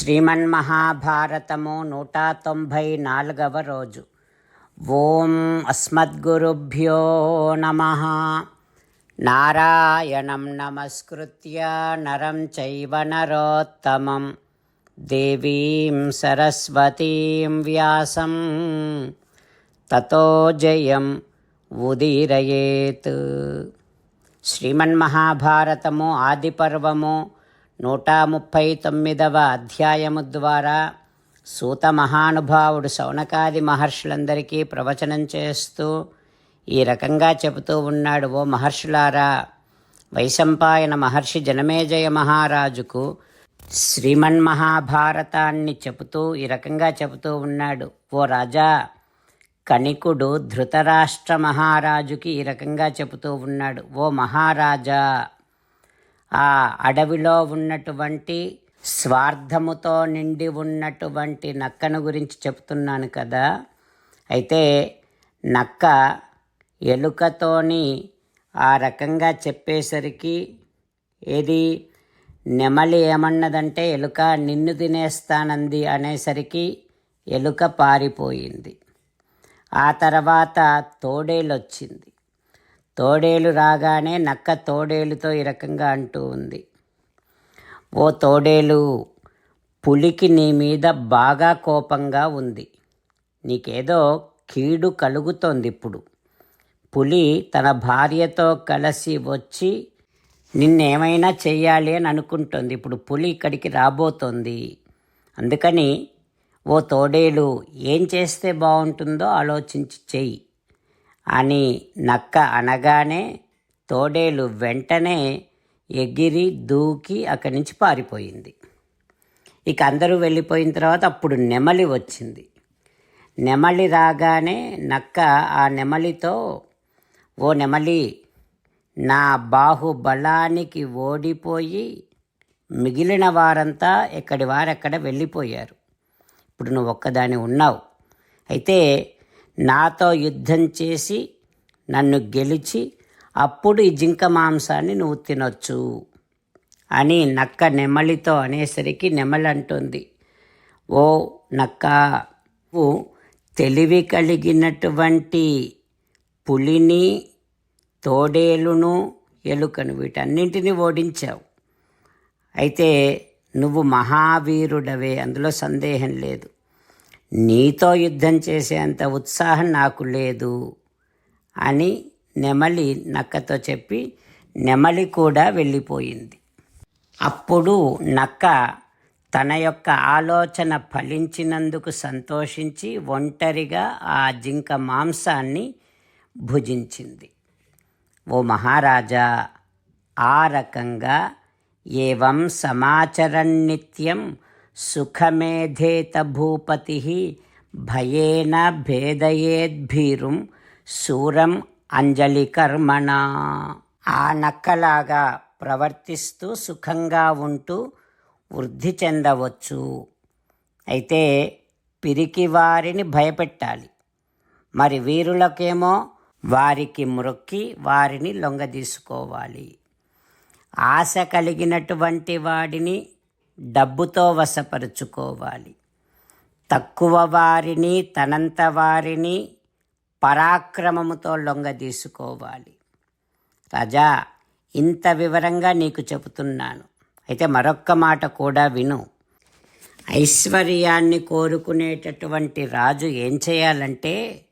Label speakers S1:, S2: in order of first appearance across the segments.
S1: శ్రీమన్మహాభారతము నూట తొంభై నాలుగవ రోజు. ఓం అస్మద్గురుభ్యో నమ. నారాయణం నమస్కృత్య నరం చైవ నరోత్తమం. దేవీం సరస్వతీం వ్యాసం. తతో జయం ఉదీరయేత్. శ్రీమన్మహాభారతము ఆదిపర్వము నూట ముప్పై తొమ్మిదవ అధ్యాయము ద్వారా సూత మహానుభావుడు శౌనకాది మహర్షులందరికీ ప్రవచనం చేస్తూ ఈ రకంగా చెబుతూ ఉన్నాడు ఓ మహర్షులారా వైశంపాయన మహర్షి జనమేజయ మహారాజుకు శ్రీమన్ మహాభారతాన్ని చెబుతూ ఈ రకంగా చెబుతూ ఉన్నాడు ఓ రాజా కణికుడు ధృతరాష్ట్ర మహారాజుకి ఈ రకంగా చెబుతూ ఉన్నాడు ఓ మహారాజా ఆ అడవిలో ఉన్నటువంటి స్వార్థముతో నిండి ఉన్నటువంటి నక్కను గురించి చెప్తున్నాను కదా. అయితే నక్క ఎలుకతోని ఆ రకంగా చెప్పేసరికి ఏది? నెమలి ఏమన్నదంటే ఎలుక నిన్ను తినేస్తానంది అనేసరికి ఎలుక పారిపోయింది. ఆ తర్వాత తోడేలు వచ్చింది తోడేలు రాగానే నక్క తోడేలుతో ఈ రకంగా అంటూ ఉంది. ఓ తోడేలు పులికి నీ మీద బాగా కోపంగా ఉంది. నీకేదో కీడు కలుగుతోంది ఇప్పుడు. పులి తన భార్యతో కలిసి వచ్చి నిన్నేమైనా చెయ్యాలి అని అనుకుంటోంది. ఇప్పుడు పులి ఇక్కడికి రాబోతోంది. అందుకని ఓ తోడేలు ఏం చేస్తే బాగుంటుందో ఆలోచించి చెయ్యి. అని నక్క అనగానే తోడేలు వెంటనే ఎగిరి దూకి అక్కడి నుంచి పారిపోయింది. ఇక అందరూ వెళ్ళిపోయిన తర్వాత అప్పుడు నెమలి వచ్చింది. నెమలి రాగానే నక్క ఆ నెమలితో ఓ నెమలి నా బాహుబలానికి ఓడిపోయి మిగిలిన వారంతా ఎక్కడి వారెక్కడ వెళ్ళిపోయారు. ఇప్పుడు నువ్వు ఒక్కదాని ఉన్నావు. అయితే నాతో యుద్ధం చేసి నన్ను గెలిచి అప్పుడు ఈ జింక మాంసాన్ని నువ్వు తినొచ్చు అని నక్క నెమలితో అనేసరికి నెమలి అంటుంది ఓ నక్క నువ్వు తెలివి కలిగినటువంటి పులిని తోడేలును ఎలుకను వీటన్నింటినీ ఓడించావు. అయితే నువ్వు మహావీరుడవే అందులో సందేహం లేదు. నీతో యుద్ధం చేసేంత ఉత్సాహం నాకు లేదు అని నెమలి నక్కతో చెప్పి నెమలి కూడా వెళ్ళిపోయింది. అప్పుడు నక్క తన యొక్క ఆలోచన ఫలించినందుకు సంతోషించి ఒంటరిగా ఆ జింక మాంసాన్ని భుజించింది. ఓ మహారాజా ఆ రకంగా ఏవం సమాచరణిత్యం సుఖమేధేత భూపతి భయేన భేదయేద్భీరుం శూరం అంజలికర్మణ. ఆ నక్కలాగా ప్రవర్తిస్తూ సుఖంగా ఉంటూ వృద్ధి చెందవచ్చు. అయితే పిరికి వారిని భయపెట్టాలి. మరి వీరులకేమో వారికి మ్రొక్కి వారిని లొంగదీసుకోవాలి. ఆశ కలిగినటువంటి వాడిని డబ్బుతో వశపరుచుకోవాలి. తక్కువ వారిని తనంత వారిని పరాక్రమముతో లొంగదీసుకోవాలి. రాజా ఇంత వివరంగా నీకు చెబుతున్నాను. అయితే మరొక్క మాట కూడా విను. ఐశ్వర్యాన్ని కోరుకునేటటువంటి రాజు ఏం చేయాలంటే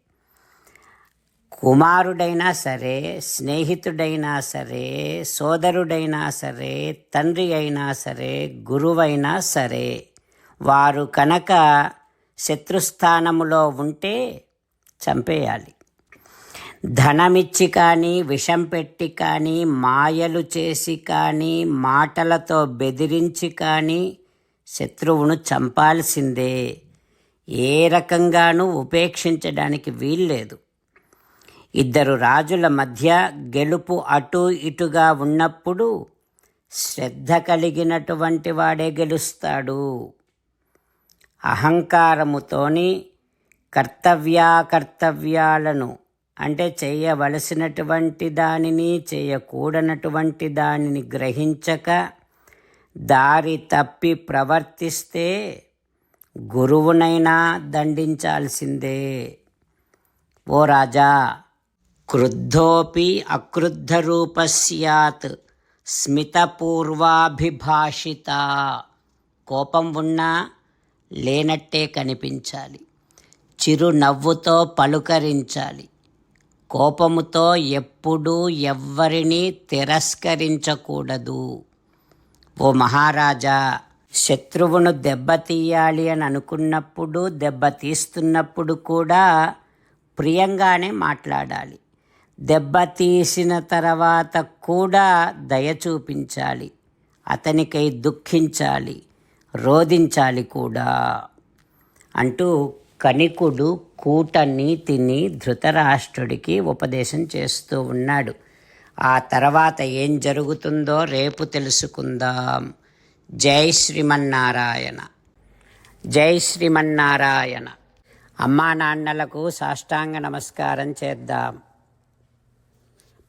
S1: కుమారుడైనా సరే స్నేహితుడైనా సరే సోదరుడైనా సరే తండ్రి అయినా సరే గురువైనా సరే వారు కనుక శత్రుస్థానములో ఉంటే చంపేయాలి. ధనమిచ్చి కానీ విషం పెట్టి కానీ మాయలు చేసి కానీ మాటలతో బెదిరించి కానీ శత్రువును చంపాల్సిందే. ఏ రకంగానూ ఉపేక్షించడానికి వీల్లేదు. ఇద్దరు రాజుల మధ్య గెలుపు అటు ఇటుగా ఉన్నప్పుడు శ్రద్ధ కలిగినటువంటి వాడే గెలుస్తాడు. అహంకారముతోని కర్తవ్యాకర్తవ్యాలను అంటే చేయవలసినటువంటి దానిని చేయకూడనటువంటి దానిని గ్రహించక దారి తప్పి ప్రవర్తిస్తే గురువునైనా దండించాల్సిందే. ఓ రాజా క్రుద్ధోపి అక్రుద్ధరూప స్యాత్ స్మితపూర్వాభిభాషిత. కోపం ఉన్నా లేనట్టే కనిపించాలి. చిరునవ్వుతో పలుకరించాలి. కోపముతో ఎప్పుడూ ఎవ్వరినీ తిరస్కరించకూడదు. ఓ మహారాజా శత్రువును దెబ్బతీయాలి అని అనుకున్నప్పుడు దెబ్బతీస్తున్నప్పుడు కూడా ప్రియంగానే మాట్లాడాలి. దెబ్బతీసిన తర్వాత కూడా దయ చూపించాలి. అతనికై దుఃఖించాలి. రోధించాలి కూడా. అంటూ కనికుడు కూట నీతిని ధృతరాష్ట్రుడికి ఉపదేశం చేస్తూ ఉన్నాడు. ఆ తర్వాత ఏం జరుగుతుందో రేపు తెలుసుకుందాం. జై శ్రీమన్నారాయణ. జై శ్రీమన్నారాయణ. అమ్మా నాన్నలకు సాష్టాంగ నమస్కారం చేద్దాం.